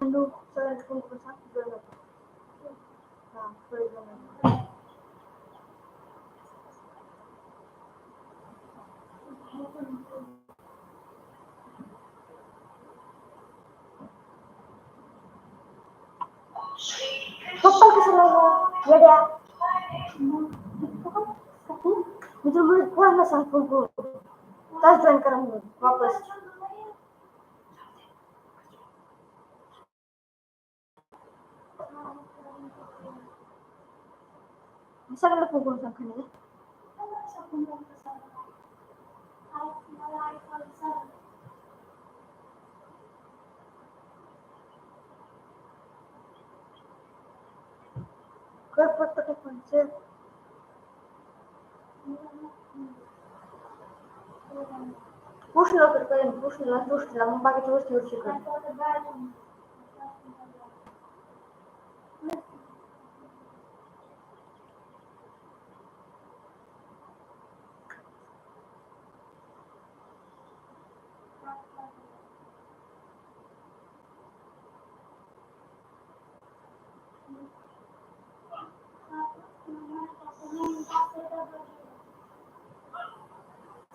Hello sir phone करून सांग वेळ नको हां वेळ झाला. पप्पा कसं राहिलं येड्या मी तुला कोणाला सांग फोन करू तास जॉईन करा म्हणून वापस. सगळ्यांना फोन करून सांग खाली. कर पटपट फोन चल पुश लवकर करेन पुशला पुशला मग बाकीच्या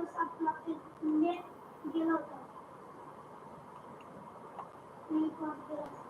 तिथं पिन बस हम्म.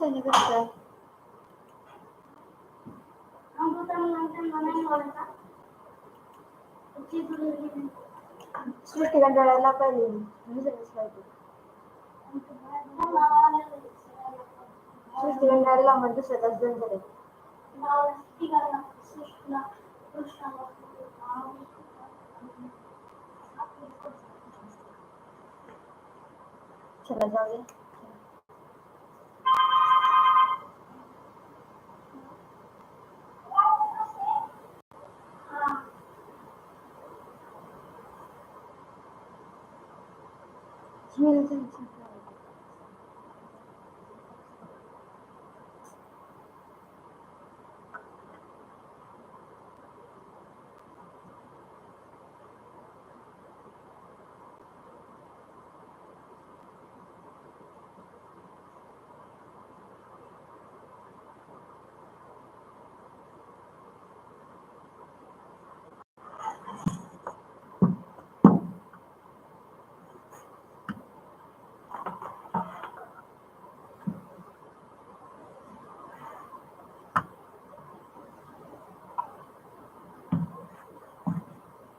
तुम्ही दिसायला कसं काय सृष्टी कंटाळायला पाहिजे विसरलीच पाहिजे सृष्टी कंटाळायला मग दुसऱ्या तास दोन झाले. चला जाऊ दे चल, चल, चल. करू का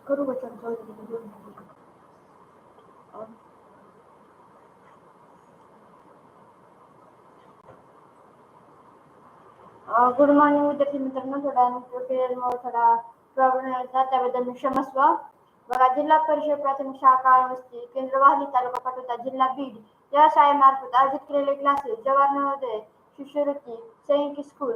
करू वचन दोन गुड मॉर्निंग विद्यार्थी मित्रांनो थोडा पिरियडमुळे थोडा प्रॉब्लेम यायचा त्याबद्दल मी क्षमस्व बघा जिल्हा परिषद प्राथमिक शाखा काळवस्ती केंद्र वाहली तालुका पाटोदा जिल्हा बीड. या शाळेमार्फत आयोजित केलेले क्लासेस जवाहर नवोदय शिष्यवृत्ती सैनिकी स्कूल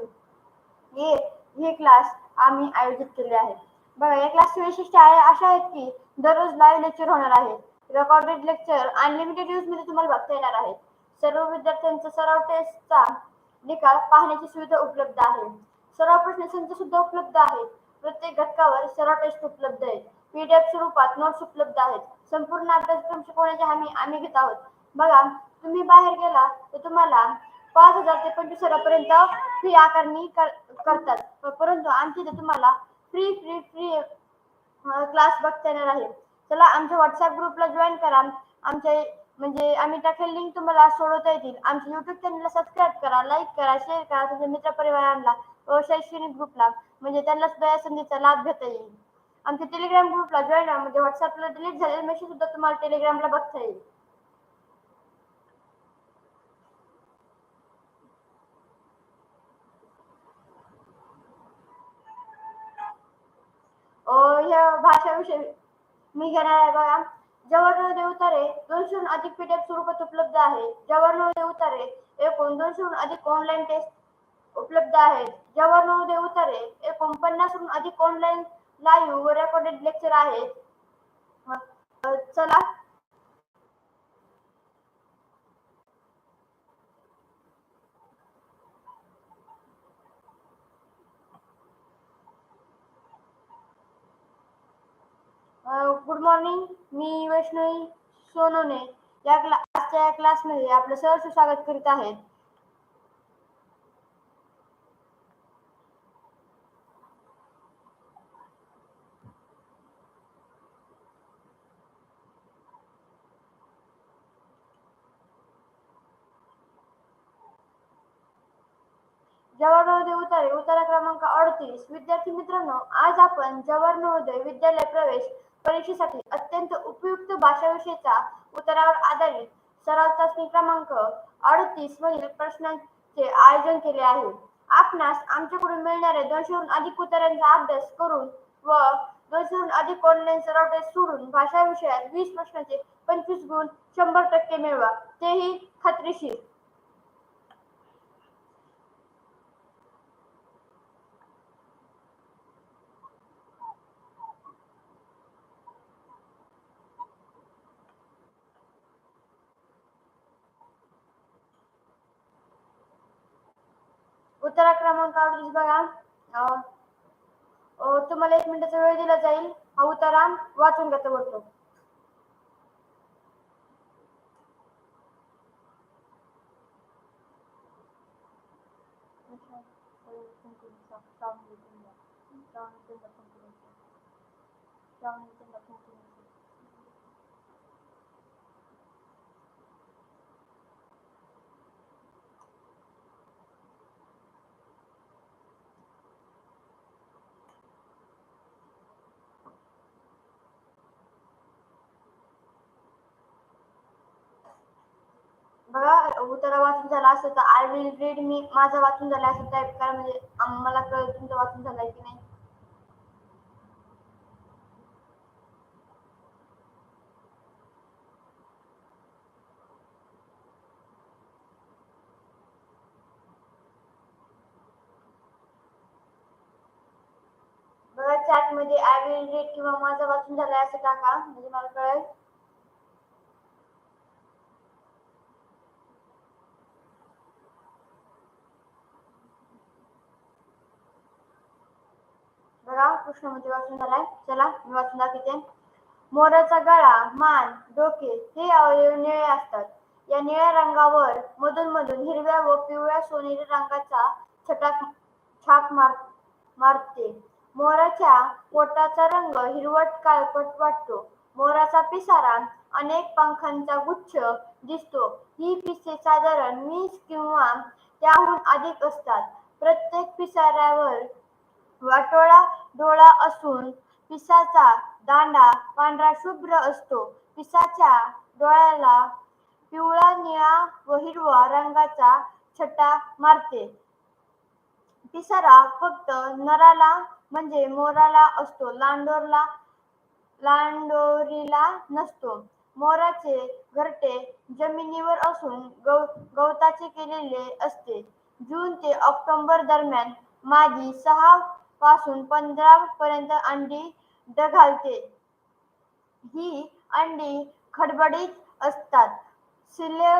हे हे क्लास आम्ही आयोजित केले आहेत. बघा या क्लासचे वैशिष्ट्य आहे अशा आहेत की दररोज लाईव्ह लेक्चर होणार आहे रेकॉर्डेड लेक्चर अनलिमिटेड यूजमध्ये तुम्हाला बघता येणार आहे सर्व विद्यार्थ्यांचा सराव टेस्टचा निकाल पाहण्याची सुविधा उपलब्ध आहे. सराव प्रश्नसंच सुद्धा उपलब्ध आहेत. प्रत्येक घटकावर सराव टेस्ट उपलब्ध आहेत. पीडीएफ स्वरूपात नोट्स उपलब्ध आहेत. संपूर्ण अभ्यासक्रम शिकवण्याची हमी आम्ही घेत आहोत. बघा तुम्ही बाहेर गेला तर तुम्हाला पाच हजार ते पंचवीस हजारापर्यंत फी आकारणी कर, करतात. परंतु आमच्या इथे तुम्हाला फ्री फ्री फ्री क्लास बघता येणार आहे चला आमच्या व्हॉट्सअप ग्रुपला जॉईन करा. आमच्या म्हणजे आम्ही टाकेल लिंक तुम्हाला सोडवता येतील. आमच्या युट्यूब चॅनलला सबस्क्राईब करा लाईक करा शेअर करा. तुमच्या मित्रपरिवारांना व शैक्षणिक ग्रुपला म्हणजे त्यांना सुद्धा या संधीचा लाभ घेता येईल. आमच्या टेलिग्राम ग्रुपला जॉईन म्हणजे व्हॉट्सअपला डिलीट झालेले मेसेज सुद्धा तुम्हाला टेलिग्रामला बघता येईल. विषय मी घेणार आहे बघा. जवाहरलाल देवतारे दोनशेहून अधिक पीडीएफ स्वरूपात उपलब्ध आहे. जवाहरलाल देवतारे एकूण दोनशेहून अधिक ऑनलाईन टेस्ट उपलब्ध आहेत. जवाहरलाल देवतारे एकूण पन्नासहून अधिक ऑनलाईन लाईव्ह व रेकॉर्डेड लेक्चर आहेत. चला. गुड मॉर्निंग मी वैष्णवी सोनोने या क्ला आजच्या या क्लासमध्ये आपलं सहर्ष स्वागत करीत आहेत जवाहर नवोदय उतारे उतारा क्रमांक अडतीस. विद्यार्थी मित्रांनो आज आपण जवाहर नवोदय विद्यालय प्रवेश परीक्षेसाठी अत्यंत उपयुक्त भाषा विषयाचा उत्तरावर आधारित सराव चाचणी क्रमांक अडतीस मधील प्रश्नांचे आयोजन केले आहे. आपणास आमच्याकडून मिळणाऱ्या दोनशेहून अधिक उत्तरांचा अभ्यास करून व दोनशेहून अधिक ऑनलाईन सराव टेस्ट सोडून भाषा विषयात वीस प्रश्नांचे पंचवीस गुण शंभर टक्के मिळवा. तेही खात्रीशीर. उत्तरा क्रमांक अडतीस बघा तुम्हाला एक मिनिटाचा वेळ दिला जाईल हा उतारा वाचून घ्या बोलतो बघा उतारा वाचून झाला असं तर आय विल रीड मी माझा वाचून झाला असं टाईप करा म्हणजे मला कळेल तुमचं वाचून झालंय की नाही. बघा चॅटमध्ये आय विल रीड किंवा माझा वाचून झालाय असं टाका म्हणजे मला कळेल. बघा म्हणजे वाचून झालाय. चला मी वाचून दाखवते. मोराचा गळा मान डोके हे अवयव निळे असतात. या निळ्या रंगावर मधून मधून हिरव्या व पिवळ्या सोनेरी रंगाचा छटाक छाप मार मारते. मोराच्या पोटाचा रंग हिरवट काळपट वाटतो. मोराचा पिसारा अनेक पंखांचा गुच्छ दिसतो. ही पिसे साधारण वीस किंवा त्याहून अधिक असतात. प्रत्येक पिसाऱ्यावर वाटोळा डोळा असून पिसाचा दांडा पांढरा शुभ्र असतो. पिसाच्या डोळ्याला पिवळा निळा व हिरवा रंगाचा छटा मारते. पिसारा फक्त नराला म्हणजे मोराला असतो. लांडोरला लांडोरीला नसतो. मोराचे घरटे जमिनीवर असून गव गवताचे केलेले असते. जून ते ऑक्टोबर दरम्यान मादी सहा पासून पंधरा पर्यंत अंडी घालते. ही अंडी खडबडीत असतात. सिले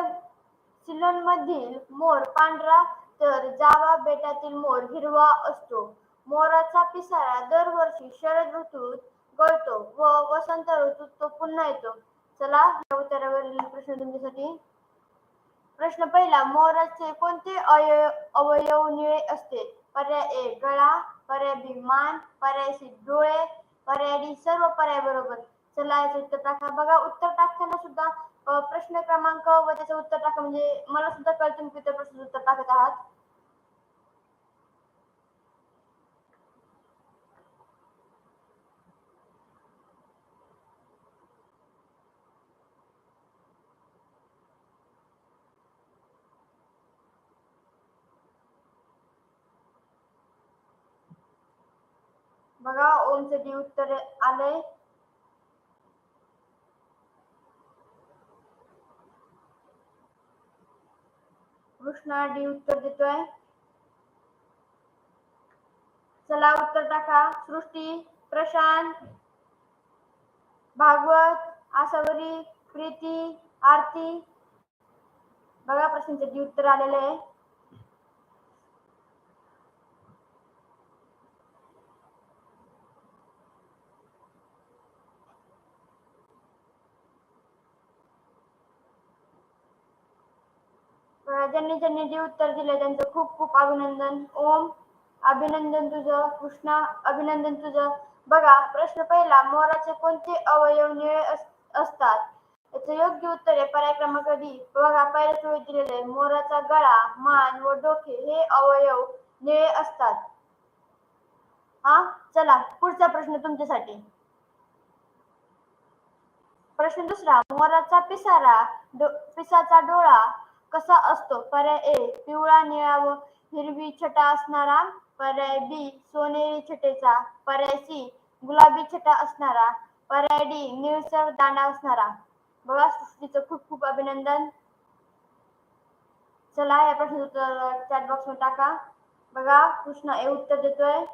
सिलोनमधील मोर पांढरा तर जावा बेटातील मोर हिरवा असतो. मोराचा पिसारा दरवर्षी शरद ऋतूत गळतो व वसंत ऋतूत तो पुन्हा येतो. चला या उत्तरावरील प्रश्न तुमच्यासाठी. प्रश्न पहिला मोराचे कोणते अवयव अवयव निळे असते? पर्याय ए गळा पर्याय विमान मान डोळे पर्यायी सर्व पर्याय बरोबर. चला याचं उत्तर टाका. बघा उत्तर टाकताना सुद्धा प्रश्न क्रमांक व त्याचं उत्तर टाका. म्हणजे मला सुद्धा कळतं तुम्ही उत्तर टाकत आहात. बघा ओमचं डी उत्तर आलंय. कृष्णा डी उत्तर देतोय. चला उत्तर टाका. सृष्टी प्रशांत भागवत आसावरी प्रीती आरती. बघा प्रश्नांचे डी उत्तर आलेले आहे. ज्यांनी ज्यांनी जे उत्तर दिले त्यांचं खूप खूप अभिनंदन. ओम अभिनंदन तुझं. कृष्णा अभिनंदन तुझं. बघा प्रश्न पहिला मोराचे कोणते अवयव निळे असतात? याचं योग्य उत्तर आहे पर्याय क्रमांक डी बघा पहिल्याच चोळीत दिलेलं आहे मोराचा गळा मान व डोके हे अवयव निळे असतात. हा चला पुढचा प्रश्न तुमच्यासाठी. प्रश्न दुसरा मोराचा पिसारा डो, पिसाचा डोळा कसा असतो? पर्याय ए पिवळा निळा व हिरवी छटा असणारा. पर्याय बी सोनेरी छटेचा. पर्याय सी गुलाबी छटा असणारा. पर्याय डी निळसर दांडा असणारा. बघा तिचं खूप खूप अभिनंदन. चला या प्रश्नाचं उत्तर चॅट बॉक्समध्ये टाका. बघा कृष्ण ए उत्तर देतोय.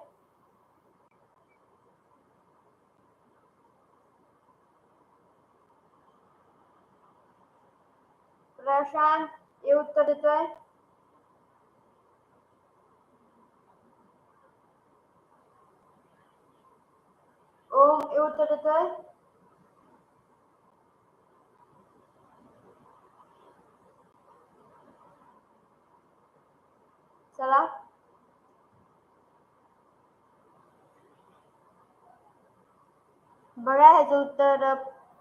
प्रशांत हे उत्तर देतोय. ओम हे उत्तर देतोय. चला. बघा ह्याचं उत्तर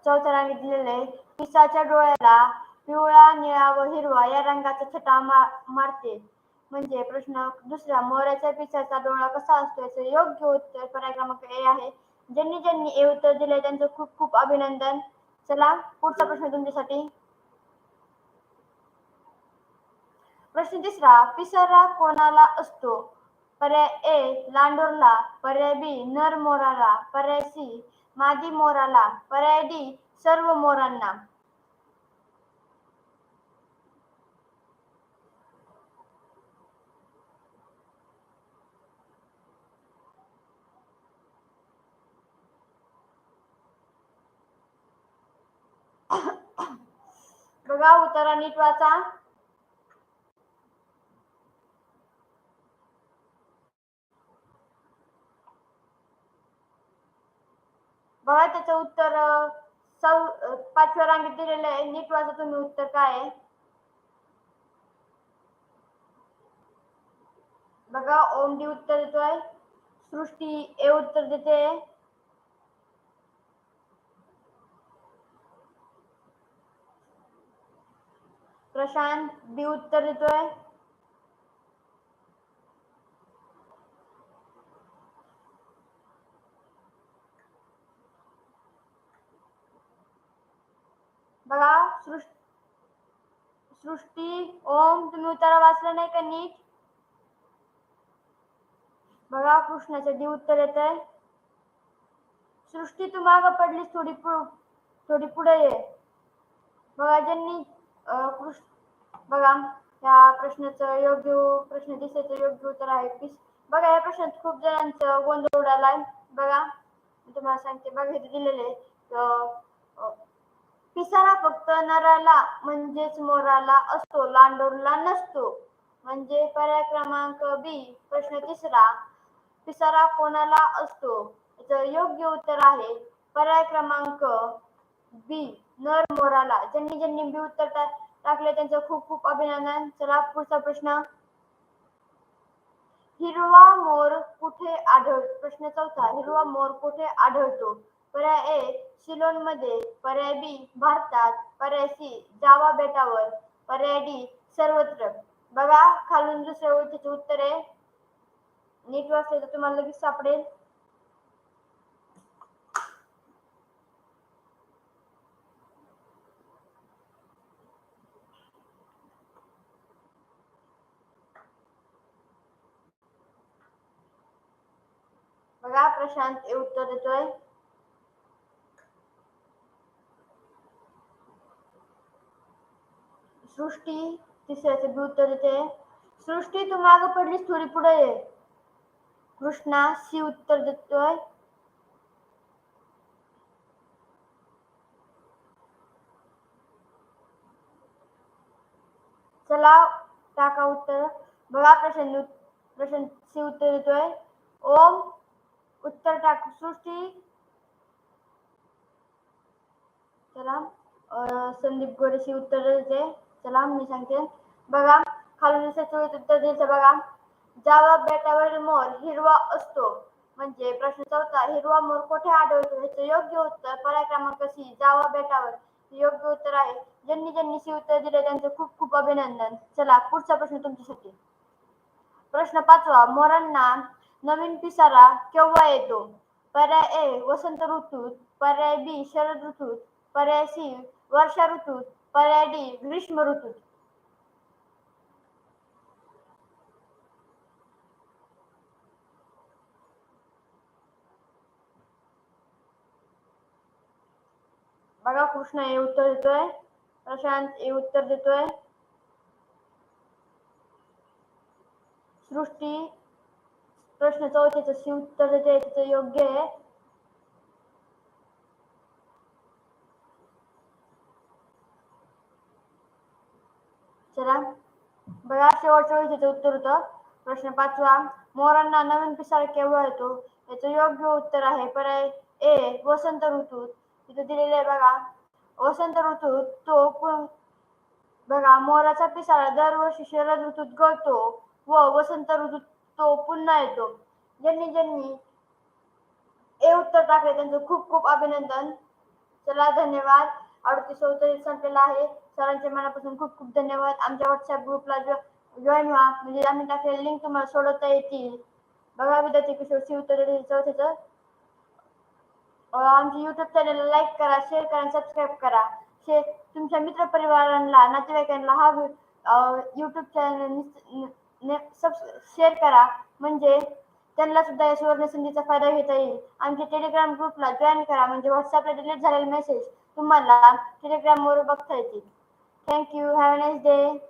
चौथ्या रांगेत दिलेलं आहे. पिसाच्या डोळ्याला पिवळा निळा व हिरवा या रंगाचा छटा मा मारते. म्हणजे प्रश्न दुसरा मोराच्या पिसाचा डोळा कसा असतो याचं योग्य उत्तर पर्याय क्रमांक ए आहे. ज्यांनी ज्यांनी हे उत्तर दिले त्यांचं खूप खूप अभिनंदन. चला पुढचा प्रश्न तुमच्यासाठी. प्रश्न तिसरा पिसारा कोणाला असतो? पर्याय ए लांडोरला. पर्याय बी नर मोराला. पर्याय सी मादी मोराला. पर्याय डी सर्व मोरांना. बघा उतारा नीट वाचा. बघा त्याचं उत्तर सौ पाचव्या रांगेत दिलेलं आहे. नीट वाचा तुम्ही उत्तर काय आहे? बघा ओम डी उत्तर देतोय. सृष्टी ए उत्तर देते. प्रशांत बी उत्तर देतोय. बघा सृष्टी ओम तुम्ही उत्तर वाचलं नाही का नीट? बघा कृष्णाचं डी उत्तर येत आहे सृष्टी तू माग पडलीस थोडी थोडी पुढे ये. बघा ज्यांनी कृष्ण बघा या प्रश्नाचं योग्य प्रश्न दिसायचं योग्य उत्तर आहे. पिस बघा या प्रश्नात खूप जणांचं गोंधळ उडालाय. बघा मी तुम्हाला सांगते बघा इथे दिलेले पिसारा फक्त नराला म्हणजेच मोराला असतो लांडोरला नसतो. म्हणजे पर्याय क्रमांक बी प्रश्न तिसरा पिसारा कोणाला असतो? याचं योग्य उत्तर आहे. पर्याय क्रमांक बी नर मोराला. ज्यांनी ज्यांनी बी उत्तर टाकले त्यांचं खूप खूप अभिनंदन. चला पुढचा प्रश्न. हिरवा मोर कुठे आढळ प्रश्न चौथा. हिरवा मोर कुठे आढळतो? पर्याय ए सिलोनमध्ये पर्याय बी भारतात. पर्याय सी जावा बेटावर. पर्याय डी सर्वत्र. बघा खालून दुसऱ्या ओळखीचे उत्तर. आहे नीट वाचले तर तुम्हाला लगेच सापडेल बघा प्रशांत हे उत्तर देतोय. सृष्टी तिसऱ्याचे बी उत्तर देते. सृष्टी तू माग पडलीस थोडी पुढे ये. कृष्णा सी उत्तर देतोय. चला टाका उत्तर. बघा प्रश्न प्रश्न सी उत्तर देतोय. ओम उत्तर टाक. सृष्टी. चला. अं, संदीप गोरेशी उत्तर देते चला मी सांगते. बघा खालून दुसऱ्याचं उत्तर द्यायचं बघा. जावा बेटावर मोर हिरवा असतो. म्हणजे प्रश्न चौथा हिरवा मोर कुठे आढळतो? ह्याचं योग्य उत्तर पर्याय क्रमांक सी जावा बेटावर. हे योग्य उत्तर आहे. ज्यांनी ज्यांनी सी उत्तर दिले त्यांचं खूप खूप अभिनंदन. चला पुढचा प्रश्न तुमच्यासाठी. प्रश्न पाचवा मोरांना नवीन पिसारा केव्हा येतो? पर्याय ए वसंत ऋतूत पर्याय बी शरद ऋतूत पर्याय सी वर्षा ऋतूत पर्याय डी ग्रीष्म ऋतूत. बघा कृष्ण हे उत्तर देतोय. प्रशांत हे उत्तर देतोय. सृष्टी प्रश्न चौथीचं सी उत्तर देते त्याचं योग्य आहे. चला. बघा शेवटच्या वेळेचं उत्तर होतं. प्रश्न पाचवा. मोरांना नवीन पिसार केव्हा येतो. याचं योग्य उत्तर आहे पर्याय ए वसंत ऋतूत. तिथे दिलेलं आहे बघा. वसंत ऋतूत तो बघा मोराचा पिसारा दरवर्षी शरद ऋतूत गळतो व वसंत ऋतूत तो पुन्हा येतो. ज्यांनी ज्यांनी हे उत्तर टाकले त्यांचं खूप खूप अभिनंदन. चला धन्यवाद. अडतीस चौतीस संपलेला आहे. सरांचे मनापासून खूप खूप धन्यवाद. आमच्या व्हॉट्सअप ग्रुपला जॉईन व्हा. म्हणजे आम्ही टाकलेली लिंक तुम्हाला सोडवता येतील. बघा विद्यार्थी किशोर सी उत्तर चौथीचं. आमच्या युट्यूब चॅनलला लाईक करा शेअर करा सबस्क्राईब करा. शे तुमच्या मित्रपरिवारांना नातेवाईकांना हा युट्यूब चॅनल शेअर करा. म्हणजे त्यांना सुद्धा या सुवर्ण संधीचा फायदा घेता येईल. आमच्या टेलिग्राम ग्रुपला जॉईन करा. म्हणजे व्हॉट्सअपला डिलीट झालेले मेसेज तुम्हाला टेलिग्रामवर बघता येतील. Thank you have a nice day